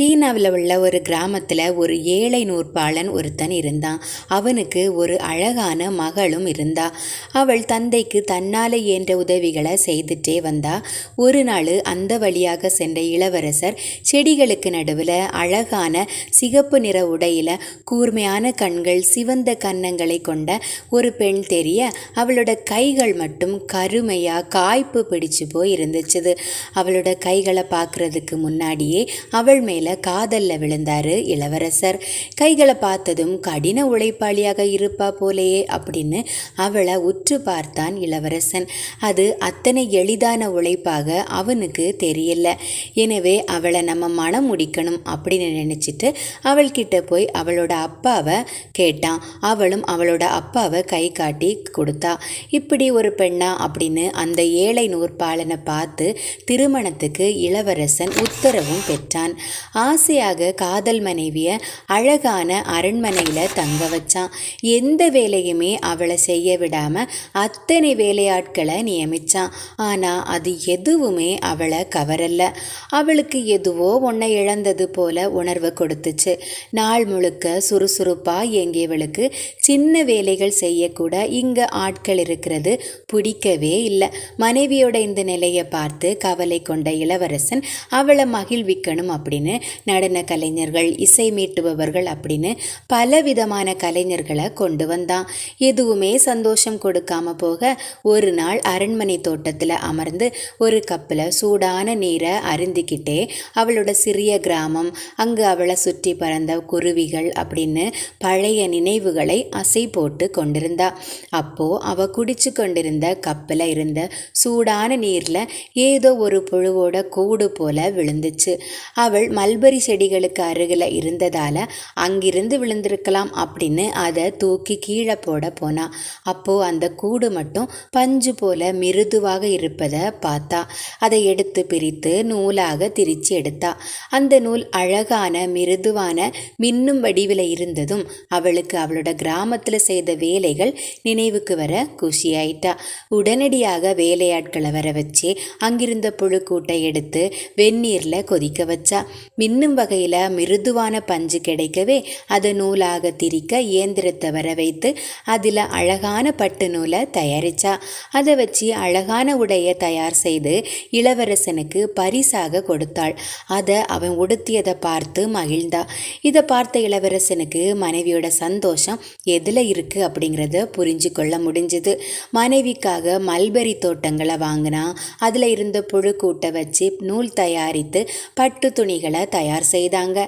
சீனாவில் உள்ள ஒரு கிராமத்தில் ஒரு ஏழை நூற்பாளன் ஒருத்தன் இருந்தான். அவனுக்கு ஒரு அழகான மகளும் இருந்தா. அவள் தந்தைக்கு தன்னால் இயன்ற உதவிகளை செய்துட்டே வந்தா. ஒரு நாள் அந்த வழியாக சென்ற இளவரசர் செடிகளுக்கு நடுவில் அழகான சிகப்பு நிற உடையில கூர்மையான கண்கள் சிவந்த கன்னங்களை கொண்ட ஒரு பெண் தெரிய அவளோட கைகள் மட்டும் கருமையாக காய்ப்பு பிடிச்சு போய் இருந்துச்சுது அவளோட கைகளை பார்க்கறதுக்கு முன்னாடியே அவள் மேல காதல்ல விழுந்தாரு இளவரசர். கைகளை பார்த்ததும் கடின உழைப்பாளியாக இருப்பா போலேயே அப்படின்னு அவளை உற்று பார்த்தான் இளவரசன். அது அத்தனை எளிதான உழைப்பாக அவனுக்கு தெரியல. எனவே அவளை நம்ம மனம் முடிக்கணும் அப்படின்னு நினைச்சிட்டு அவள்கிட்ட போய் அவளோட அப்பாவை கேட்டான். அவளும் அவளோட அப்பாவை கை காட்டி கொடுத்தா. இப்படி ஒரு பெண்ணா அப்படின்னு அந்த ஏழை நூற்பாளனை பார்த்து திருமணத்துக்கு இளவரசன் உத்தரவும் பெற்றான். ஆசையாக காதல் மனைவியை அழகான அரண்மனையில் தங்க வச்சான் எந்த வேலையுமே அவளை செய்ய விடாமல் அத்தனை வேலையாட்களை நியமிச்சான் ஆனால் அது எதுவுமே அவளை கவரல்ல அவளுக்கு எதுவோ ஒன்றை இழந்தது போல உணர்வு கொடுத்துச்சு. நாள் முழுக்க சுறுசுறுப்பாக இயங்கியவளுக்கு சின்ன வேலைகள் செய்யக்கூட இங்கே ஆட்கள் இருக்கிறது பிடிக்கவே இல்லை. மனைவியோட இந்த நிலையை பார்த்து கவலை கொண்ட இளவரசன் அவளை மகிழ்விக்கணும் அப்படின்னு நடன கலைஞர்கள் இசை மீட்டுபவர்கள் அப்படின்னு பலவிதமான கலைஞர்களை கொண்டு வந்தான். எதுவுமே சந்தோஷம் கொடுக்காம போக ஒரு நாள் அரண்மனை தோட்டத்தில் அமர்ந்து ஒரு கப்பில் சூடான நீரை அருந்திக்கிட்டே அவளோட சிறிய கிராமம் அங்கு அவளை சுற்றி பறந்த குருவிகள் அப்படின்னு பழைய நினைவுகளை அசை போட்டு கொண்டிருந்தா. அப்போ அவ குடிச்சு கொண்டிருந்த கப்பில் இருந்த சூடான நீரில் ஏதோ ஒரு புழுவோட கூடு போல விழுந்துச்சு. அவள் மல்பரி செடிகளுக்கு அருகில் இருந்ததால் அங்கிருந்து விழுந்திருக்கலாம் அப்படின்னு அதை தூக்கி கீழே போட போனான் அப்போது அந்த கூடு மட்டும் பஞ்சு போல மிருதுவாக இருப்பதை பார்த்தா. அதை எடுத்து பிரித்து நூலாக திரிச்சு எடுத்தா. அந்த நூல் அழகான மிருதுவான மின்னும் வடிவில் இருந்ததும் அவளுக்கு அவளோட கிராமத்தில் செய்த வேலைகள் நினைவுக்கு வர குஷியாயிட்டா. உடனடியாக வேலையாட்களை வர வச்சு அங்கிருந்த புழுக்கூட்டை எடுத்து வெந்நீரில் கொதிக்க வச்சா. மின்னும் வகையில் மிருதுவான பஞ்சு கிடைக்கவே அதை நூலாக திரிக்க இயந்திரத்தை வர வைத்து அதில் அழகான பட்டு நூலை தயாரித்தா அதை வச்சு அழகான உடையை தயார் செய்து இளவரசனுக்கு பரிசாக கொடுத்தாள். அதை அவன் உடுத்தியதை பார்த்து மகிழ்ந்தா. இதை பார்த்த இளவரசனுக்கு மனைவியோட சந்தோஷம் எதில் இருக்குது அப்படிங்கிறத புரிஞ்சு கொள்ள முடிஞ்சுது. மனைவிக்காக மல்பெரி தோட்டங்களை வாங்கினா அதில் இருந்த புழுக்கூட்டை வச்சு நூல் தயாரித்து பட்டு துணிகளை தயார் செய்தாங்க.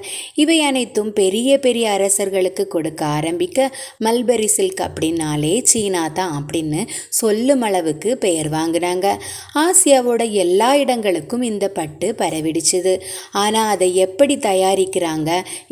இவை அனைத்தும் பெரிய பெரிய அரசர்களுக்கு கொடுக்க ஆரம்பிக்க மல்பெரி சில்க் அப்படின்னாலே சீனா தான் அப்படின்னு சொல்லும் அளவுக்கு பெயர் வாங்கினாங்க. ஆசியாவோட எல்லா இடங்களுக்கும் இந்த பட்டு பரவிடுச்சுது. ஆனால் அதை எப்படி தயாரிக்கிறாங்க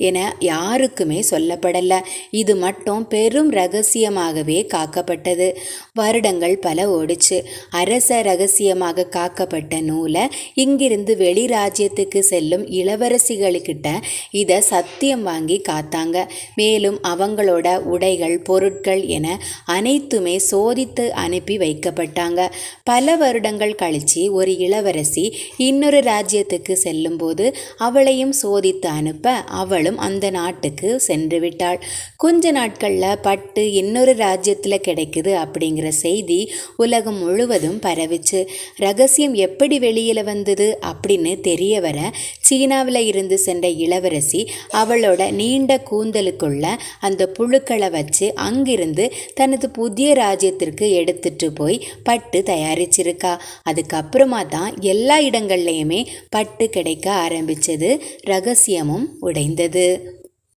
என யாருக்குமே சொல்லப்படலை. இது மட்டும் பெரும் ரகசியமாகவே காக்கப்பட்டது. வருடங்கள் பல ஓடிச்சு. அரச ரகசியமாக காக்கப்பட்ட நூலை இங்கிருந்து வெளி ராஜ்யத்துக்கு செல்லும் இளவரச இளவரசிகளுக்கிட்ட இதை சத்தியம் வாங்கி காத்தாங்க. மேலும் அவங்களோட உடைகள் பொருட்கள் என அனைத்துமே சோதித்து அனுப்பி வைக்கப்பட்டாங்க. பல வருடங்கள் கழிச்சு ஒரு இளவரசி இன்னொரு ராஜ்யத்துக்கு செல்லும்போது அவளையும் சோதித்து அனுப்ப அவளும் அந்த நாட்டுக்கு சென்று விட்டாள். கொஞ்ச நாட்களில் பட்டு இன்னொரு ராஜ்யத்தில் கிடைக்குது அப்படிங்கிற செய்தி உலகம் முழுவதும் பரவிச்சு. ரகசியம் எப்படி வெளியில் வந்தது அப்படின்னு தெரிய வர சீனாவில் இருந்து சென்ற இளவரசி அவளோட நீண்ட கூந்தலுக்குள்ள அந்த புழுக்களை வச்சு அங்கிருந்து தனது புதிய ராஜ்யத்திற்கு எடுத்துட்டு போய் பட்டு தயாரிச்சிருக்கா. அதுக்கப்புறமா தான் எல்லா இடங்கள்லையுமே பட்டு கிடைக்க ஆரம்பிச்சது ரகசியமும் உடைந்தது.